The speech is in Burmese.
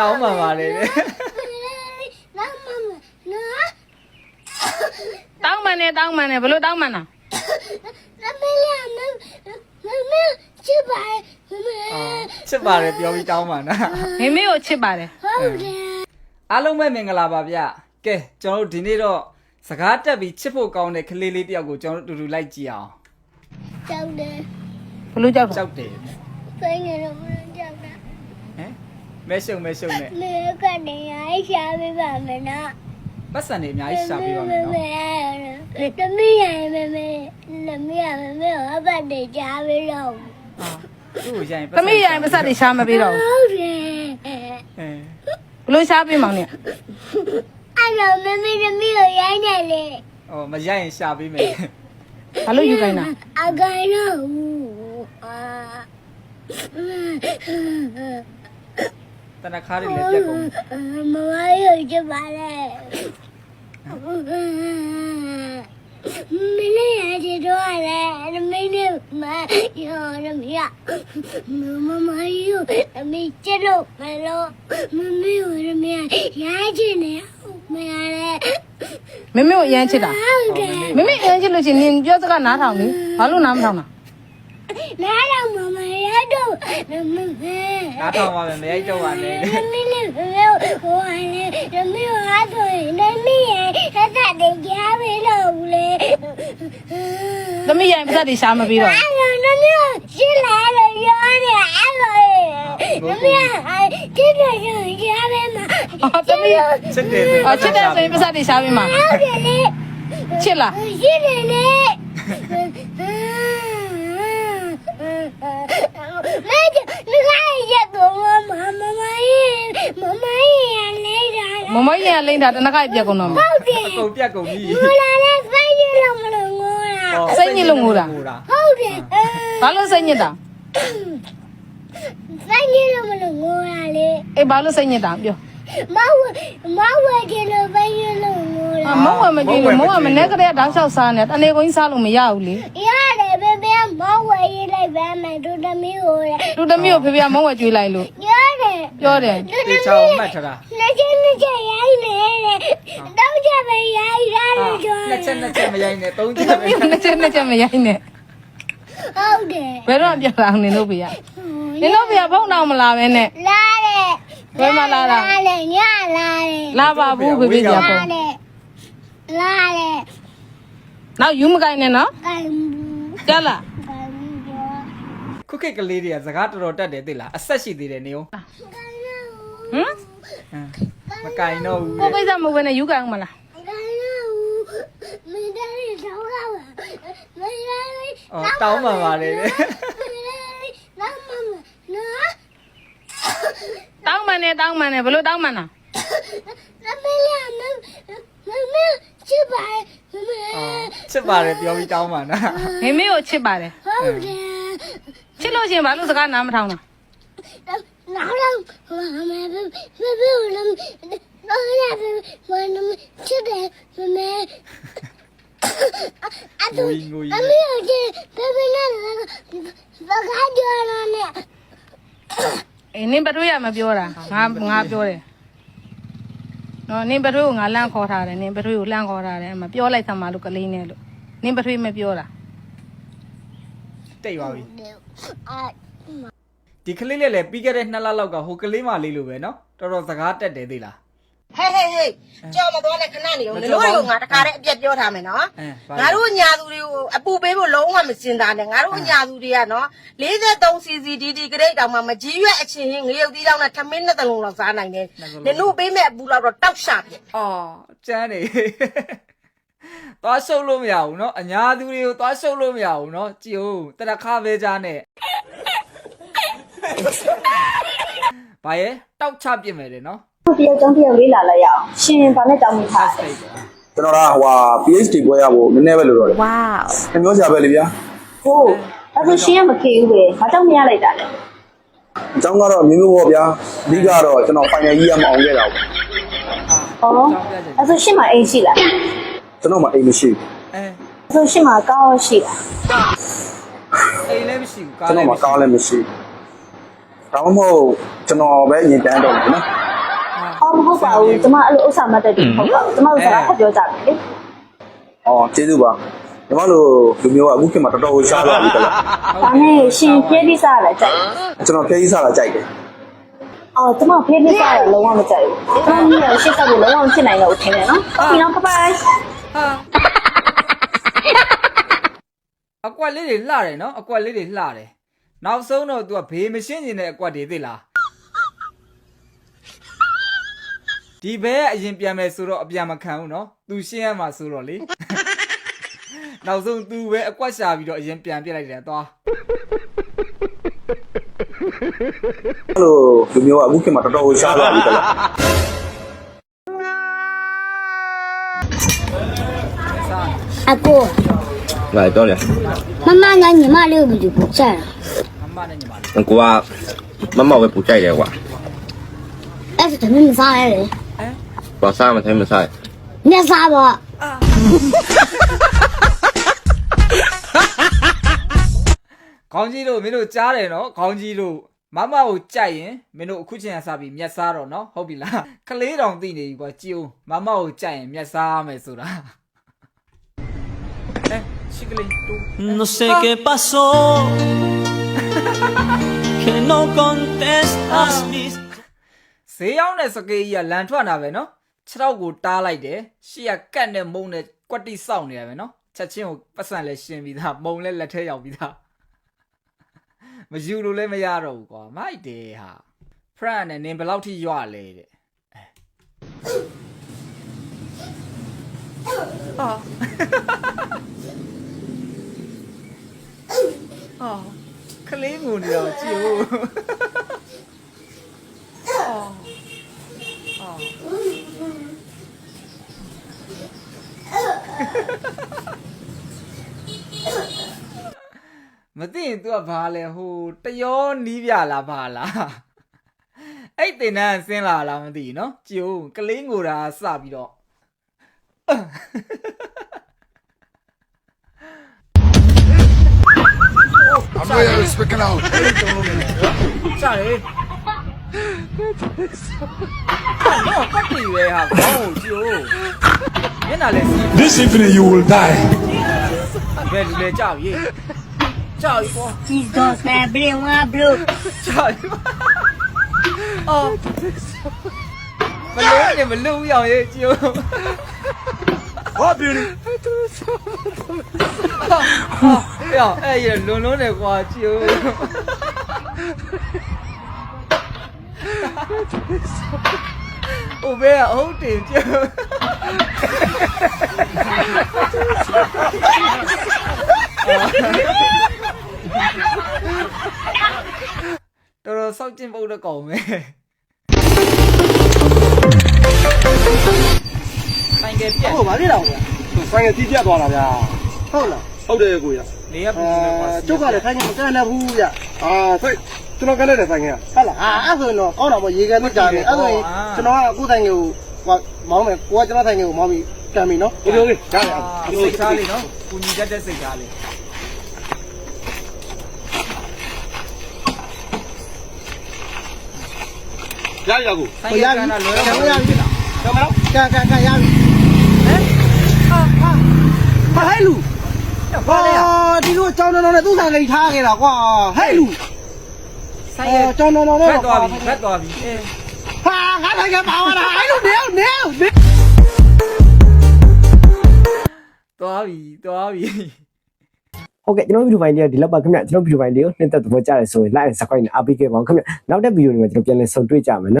တောင်းပါပါလေတောင်းပါမယ်နော်တောင်းမနဲ့တောင်းမနဲ့ဘလို့တောင်းမနာမမလေးမမမချစ်ပါရဲ့မမချစ်ပါတယ်ပြောပြီးတောင်းပါနာမိမိကိုချစ်ပါတယ်ဟုတ်တယ်အားလုံးပဲမင်္ဂလာပါဗျကဲကျွန်တော်တို့ဒီနေ့တော့စကားတက်ပြီးချစ်ဖို့ကောင်းတဲ့ကလေးလေးတယောက်ကိုကျွန်တော်တို့တူတူလိုက်ကြည့်အောင်ကြောက်တယ်ဘလို့ကြောက်ကြောက်တယ်ဆိုင်ငယ်တော့မကြောက် မ်မဲရှုံမဲရှုံနဲ့မေကနေရိုက်ရှာပေးပါမယ်နော်ပတ်စံတွေအများကြီးရှာပေးပါမယ်နော်တမီးရမေမေလမီးရမေမေဟဘတ်တွေကြားပြီးတော့သူ့ကိုရရင်သမီးရိုင်ပစတ်တွေရှာမပေးတော့ဘူးဟုတ်တယ်အဲဘလို့ရှာပေးမောင်နေအဲ့တော့မေမေတမီးကိုရိုက်နေလေဟောမရရင်ရှာပေးမယ်ဘာလို့ယူခိုင်းတာအကိုင်တော့အာ တနခါးတွေလည်းပြက်ကုန်ပြီမမရုပ်ချပါလေမလေးရတဲ့တော့လေမင်းနဲ့မရောရမရမမယူအမေကျလို့မလို့မမေရမရရချင်နေမရလေမိမိကိုအရန်ချစ်တာဟုတ်တယ်မိမိအရန်ချစ်လို့ချင်းနင်ပြောစကားနားထောင်လေဘာလို့နားမထောင်တာနားတော့မမရတော့မမေ နားထောင်ပါမယ်မရိုက်တော့ပါနဲ့ရမီလေးဘယ်ဟိုဟာလေရမီဟာဆိုရင်ရမီရဲ့သက်သက်တွေကြားပြီးတော့ဘူးလေသမီးရိုင်ပစတ်တွေရှာမပေးတော့အဲ့တော့ရမီရှင်းလာလို့ရောနေအဲ့လိုရမီဟာတိတယ်ကြားပြီးမှာအော်သမီးချစ်တယ်ဆိုရင်အော်ချစ်တယ်ဆိုရင်ပစတ်တွေရှာပေးမှာဟုတ်တယ်လေချစ်လားရှင်းနေလေ မဲကျလူခိုင်းရက်တော့မမမကြီးမမကြီးရလေးတာမမကြီးရလိမ့်တာတနခိုက်ပြက်ကုန်တော့မှာဟုတ်တယ်အကုန်ပြက်ကုန်ပြီငိုလာတဲ့ဖိုင်းရလို့မလို့ငိုလာစိတ်ညစ်လို့ငိုတာဟုတ်တယ်ဘာလို့စိတ်ညစ်တာဖိုင်းရလို့မလို့ငိုလာလေအေးဘာလို့စိတ်ညစ်တာပြောမဝမဝကျလို့ဖိုင်းရလို့ငိုအလာမုံဝမကြည့်လို့မုံဝမနဲ့ကလေးတောက်လျှောက်စားနေတနေကိုင်းစားလို့မရဘူးလေရ တယ်ဘယ်ဘယ်မဝရေးလိုက်ပါမယ်ဒုတမီကိုရလူသမီးကိုဖေဖေကမုံဝကျွေးလိုက်လို့ရတယ်ပြောတယ်ဒုတဒီမီချောင်းမှတ်ထားတာလက်ချင်းလက်ချင်းရိုက်နေတယ်တောက်ချက်ပဲရိုက်ရတယ်ကျော်နှစ်ချက်နှစ်ချက်မရိုက်နဲ့သုံးလူချက်သပဲမီးကိုနှစ်ချက်နှစ်ချက်မရိုက်နဲ့ဟုတ်တယ်ဘယ်တော့ပြောလာအောင်နင်တို့ဖေကနင်တို့ဖေကဖုန်းတော့မလာပဲနဲ့လာတယ်ဘယ်မှာလာတာလာတယ်ညလာတယ်လာပါဘူးဖေဖေကဖုလာန်းတယ်လာတယ်နောက်ယူမကိုင်းနဲ့နော်ကံကြား လားကံကျော်ခုခေတ်ကလေးတွေကစကားတော်တော်တက်တယ်သိလားအဆက်ရှိသေးတယ်နေဦးဟမ်ဟမ်မကင်တော့ဘူးကိုကိစ္စမဟုတ်ဘဲနဲ့ယူကိုင်းအောင်မလားကံမင်းတို့တော့ကပါမင်းလေးအော်တောင်းပန်ပါလေတဲ့လာမမနော်တောင်းမှန်နေတောင်းမှန်နေဘလို့တောင်းမှန်တာနမလေးမမမ ချစ်ပါမမအော်ချစ်ပါတယ်ပြောပြီးတောင်းပန်တာမိမိကိုချစ်ပါတယ်ဟုတ်တယ်ချစ်လို့ချင်းဘာလို့စကားနားမထောင်တာနောက်တော့မမဘဘဘလမ်နော်ရဘဘနမချစ်တယ်မမအတူငိုကြီးငိုအကြီးမေကဘဘနဲ့ဘာကကြော်လာနေအေးနင်ပထွေးရမပြောတာငါငါပြောတယ် နော်နင်ပထွေးကိုငါလန့်ခေါ်ထားတယ်နင်ပထွေးကိုလန့်ခေါ်ထားတယ်အမပြောလိုက်သမှာလို့ကလေးနဲ့လို့နင်ပထွေးမပြောတာ တိတ်ပါပြီ အာ ဒီကလေးလေးလည်းပြီးခဲ့တဲ့နှစ်လလောက်ကဟိုကလေးမလေးလိုပဲเนาะတော်တော်စကားတက်တယ်သိလား ဟဲ့ဟဲ့ဟဲ့ကြောက်မသွားနဲ့ခဏနေအောင် မ နင် ကြော တို့ က်ပါဘူး တွေကငါတခါတည်းအပြက်ပြောထားမယ်နော် အဲဘာလဲ ငါတို့ညာသူတွေကိုအပူပေးဖို့လုံးဝမစင်စားနဲ့ငါတို့ညာသူတွေကနော်43 CCDD ဂရိတ်တောင်မှမကြီးရွက်အချင်းချင်းငရုတ်သီးတောင်နဲ့ထမင်းနှစ်သလုံးလောက်စားနိုင်တယ်နင်တို့ပေးမဲ့အပူလောက်တော့တောက်ရှာပြ အော်ကျန်းနေသွားရှုပ်လို့မရဘူးเนาะအညာသူတွေကိုသွားရှုပ်လို့မရဘူးเนาะကြည်ဦးတရခါပဲကြားနဲ့ဘာရဲ့တောက်ချပြစ်မယ်တယ်เนาะ တယောက်ကြောင့်တယောက်လေးလာလိုက်ရအောင်ရှင်ဗာနဲ့တောင်းမိထားစိတ်ပေါ့ကျွန်တော်ကဟိုဟာ PhD ပွဲရဖို့နည်းနည်းပဲလိုတော့တယ်ဝေါ။ပြောကြပဲလေဗျာဟုတ်အဲ့ဒါရှင်ကမခေဘူးပဲဘာကြောင့်မရလိုက်တာလဲ။အကြောင်းကတော့မျိုးမျိုးပေါ့ဗျာ။အဓိကတော့ကျွန်တော် final year မအောင်ခဲ့တာပေါ့ဟောအဲ့ဒါရှင်မအိမ်ရှိလား။ကျွန်တော်မှအိမ်မရှိဘူးအဲအဲ့ဒါရှင်မကောင်းရှိလားအိမ်လည်းမရှိဘူး။ကားကျွန်လတော်ည်းမှမရှိကောင်းလည်းမရှိဘူး။ဒါမှမဟုတ်ကျွန်တော်ပဲအရင်တန်းတော့မယ်နော် မဟုတ်ပါဘူးကျမအဲ့လိုဥစ္စာမတ်တက်တယ်မဟုတ်ပါဘူးကျမတို့စကားဖတ်ပြောကြတယ်လေအော်ကျေးဇူးပါညီမတို့လူမျိုးကအခုခေတ်မှာတော်တော်ရှားလာပြီကလားဒါနဲ့ရှင်ပြည့်ပြစားရတယ်ကြိုက်တယ်ကျွန်တော်ဖျက်ကြီးစားတာကြိုက်တယ်အော်ကျမပြည့်ပြစားရလုံးဝမကြိုက်ဘူးကျမကြီးရရှစ်ဆက်ဖို့လုံးဝမဖြစ်နိုင်တော့ဘူးထင်တယ်နော်ပြီးတော့ဘိုင်ဘိုင်ဟာအကွက်လေးတွေလှတယ်နော်အကွက်လေးတွေလှတယ်နောက်ဆုံးတော့ तू ကဘေးမရှင်းကျင်တဲ့အကွက်တွေသိလား ဒီဘဲအရင်ပြန်မယ်ဆိုတော့အပြန်မခံဘူးနော် तू ရှင်းရမှာဆိုတော့လေနောက်ဆုံး तू ပဲအကွက်ရှာပြီးတော့အရင်ပြန်ပြစ်လိုက်တယ်သွား အဲ့လိုလူမျိုးကအခုခေတ်မှာတော်တော်ရှားလာပြီကလား စား အကို 来多点， မမငါညီမလေးကိုဘယ်လိုပို့ချတာ မမနဲ့ညီမလေး 我啊，妈妈会不在的话， အဲ့ဒါသမီးမစား ဘာစားမထိုင်မဆိုင်မျက်စားပေါ့ခေါင်းကြီးတို့မင်းတို့ကြားတယ်နော်ခေါင်းကြီးတို့မမကိုကြိုက်ရင်မင်းတို့အခုချိန်ကစပြီးမျက်စားတော့နော်ဟုတ်ပြီလားကလေးတောင်သိနေပြီကွာကြည်ဦးမမကိုကြိုက်ရင်မျက်စားမယ်ဆိုတာအဲရှိကလေးတူ No sé qué pasó que no contestas mis ဈေးရောက်တဲ့စကေးကြီးကလန်ထွက်တာပဲနော် ခြေထောက်ကိုတားလိုက်တယ်ရှေ့ကကတ်နဲ့မုံနဲ့ကွက်တိစောင့်နေရပဲနော်ချက်ချင်းကိုပတ်စံလဲရှင်းပြီးသားမုံလဲလက်ထဲရောက်ပြီးသားမယူလို့လည်းမရတော့ဘူးကွာမိုက်တယ်ဟာဖရန်နဲ့နင်ဘယ်လောက်ထိရွလဲတဲ့ဟာဟာကလေးငိုနေတော့ကြည့်ဦးမ သူကဘာလဲဟိုတယောနီးပြလားဘာလားအဲ့တင်နန်းဆင်းလာလားမသိနော်ကြိုးကလင်းကိုတာစပြီးတော့အမေရစပကနောက်စရဲတော့ပတ်ပြီပဲဟာဘောင်းကိုကြိုးမျက်နှာလဲစီး This evening you will die ဘယ်လူလဲကြောက်ရေး ကြောက်ရေးပေါ့ဂျီဇောဆယ်ဘရင်ဝါဘလူးကြောက်ရေးအော်မလို့နေမလို့ရအောင်ရေးကြည့်ဦး What beauty? ဟေ့အဲ့ရလွန်လွန်းတယ်ကွာကြည့်ဦးဟိုဘဲအဟုတ်တင်ကြ ဆိုင်ကစီးပြတ်သွားတာဗျာဟုတ်လားဟုတ်တယ်ကိုရနေရပူနေပါကျုပ်ကလည်းဆိုင်ကမကန်လည်းဘူးဗျအာဆိတ်ကျွန်တော်ကလည်းတယ်ဆိုင်ကဟုတ်လားအာအဲ့ဆိုရင်တော့ကောင်းတာပေါ့ရေကန်လို့ကြာတယ်အဲ့ဆိုရင်ကျွန်တော်ကအခုဆိုင်ကိုမောင်းမယ်ကိုကကျွန်တော်ဆိုင်ကိုမောင်းပြီးတန်ပြီနော်ဒီလိုလေးဒါလေစိတ်ထားလေးနော်ကုညီတတ်တဲ့စိတ်ထားလေးရရကိုရရကံရပြီကံမလားကံကံကံရပြီ ဟဲ့လူဘာလဲအာဒီလိုကြောင်းတော်တော်နဲ့သူ့ဆိုင်လေးထားခဲ့တာကွာဟဲ့လူဆိုင်အော်ကကြောင်းတော်တော်ဖနဲ့က်သွားပြီဖက်သွားပြီအဲဟာငါထိုင်ကပါလာဟဲ့လူနေနေသွားပြီသွားပြီဟုတ်ကဲ့ကျွန်တော်ဗီဒီယိုဖိုင်လေးကဒီလောက်ပါခင်ဗျကျွန်တော်ဗီဒီယိုဖိုင်လေးကိုနှစ်သက်သဘောကျတယ်ဆိုရင် like and subscribe နဲ့အားပေးခဲ့ပါဦးခင်ဗျနောက်တဲ့ဗီဒီယိုတွေမှာကျွန်တော်ပြန်လည်ဆုံတွေ့ကြမယ်နော်